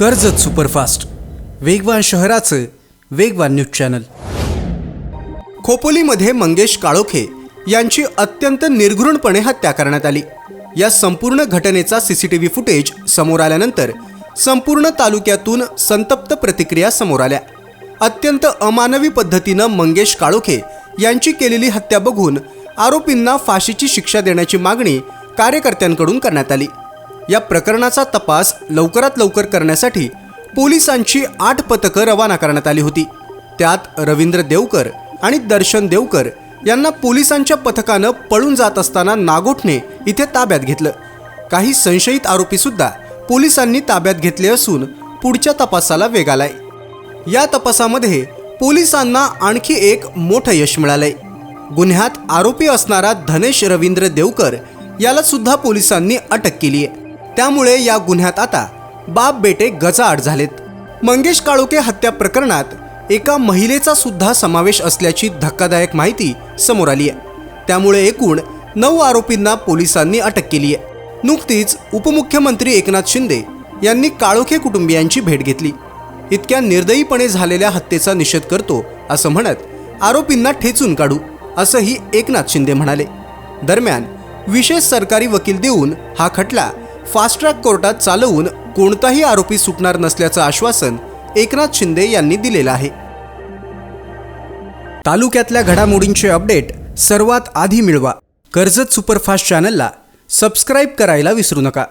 Karjat superfast. वेगवान शहराचं वेगवान न्यूज चॅनल. खोपोलीमध्ये मंगेश काळोखे यांची अत्यंत निर्घृणपणे हत्या करण्यात आली. या संपूर्ण घटनेचा सीसीटीव्ही फुटेज समोर आल्यानंतर संपूर्ण तालुक्यातून संतप्त प्रतिक्रिया समोर आल्या. अत्यंत अमानवी पद्धतीनं मंगेश काळोखे यांची केलेली हत्या बघून आरोपींना फाशीची शिक्षा देण्याची मागणी कार्यकर्त्यांकडून करण्यात आली. या प्रकरणाचा तपास लवकरात लवकर करण्यासाठी पोलिसांची आठ पथकं रवाना करण्यात आली होती. त्यात रवींद्र देवकर आणि दर्शन देवकर यांना पोलिसांच्या पथकानं पळून जात असताना नागोठणे इथे ताब्यात घेतलं. काही संशयित आरोपीसुद्धा पोलिसांनी ताब्यात घेतले असून पुढच्या तपासाला वेग आलाय. या तपासामध्ये पोलिसांना आणखी एक मोठं यश मिळालंय. गुन्ह्यात आरोपी असणारा धनेश रवींद्र देवकर याला सुद्धा पोलिसांनी अटक केली आहे त्यामुळे या गुन्ह्यात आता बाप बेटे गजाआड झालेत. मंगेश काळोखे हत्या प्रकरणात एका महिलेचा सुद्धा समावेश असल्याची धक्कादायक माहिती समोर आली आहे. त्यामुळे एकूण नऊ आरोपींना पोलिसांनी अटक केली आहे. नुकतीच उपमुख्यमंत्री एकनाथ शिंदे यांनी काळोखे कुटुंबियांची भेट घेतली. इतक्या निर्दयीपणे झालेल्या हत्येचा निषेध करतो असं म्हणत आरोपींना ठेचून काढू असंही एकनाथ शिंदे म्हणाले. दरम्यान विशेष सरकारी वकील देऊन हा खटला फास्ट ट्रॅक कोर्टात चालवून कोणताही आरोपी सुटणार नसल्याचं आश्वासन एकनाथ शिंदे यांनी दिलेलं आहे. तालुक्यातल्या घडामोडींचे अपडेट सर्वात आधी मिळवा. कर्जत सुपरफास्ट चॅनलला सबस्क्राईब करायला विसरू नका.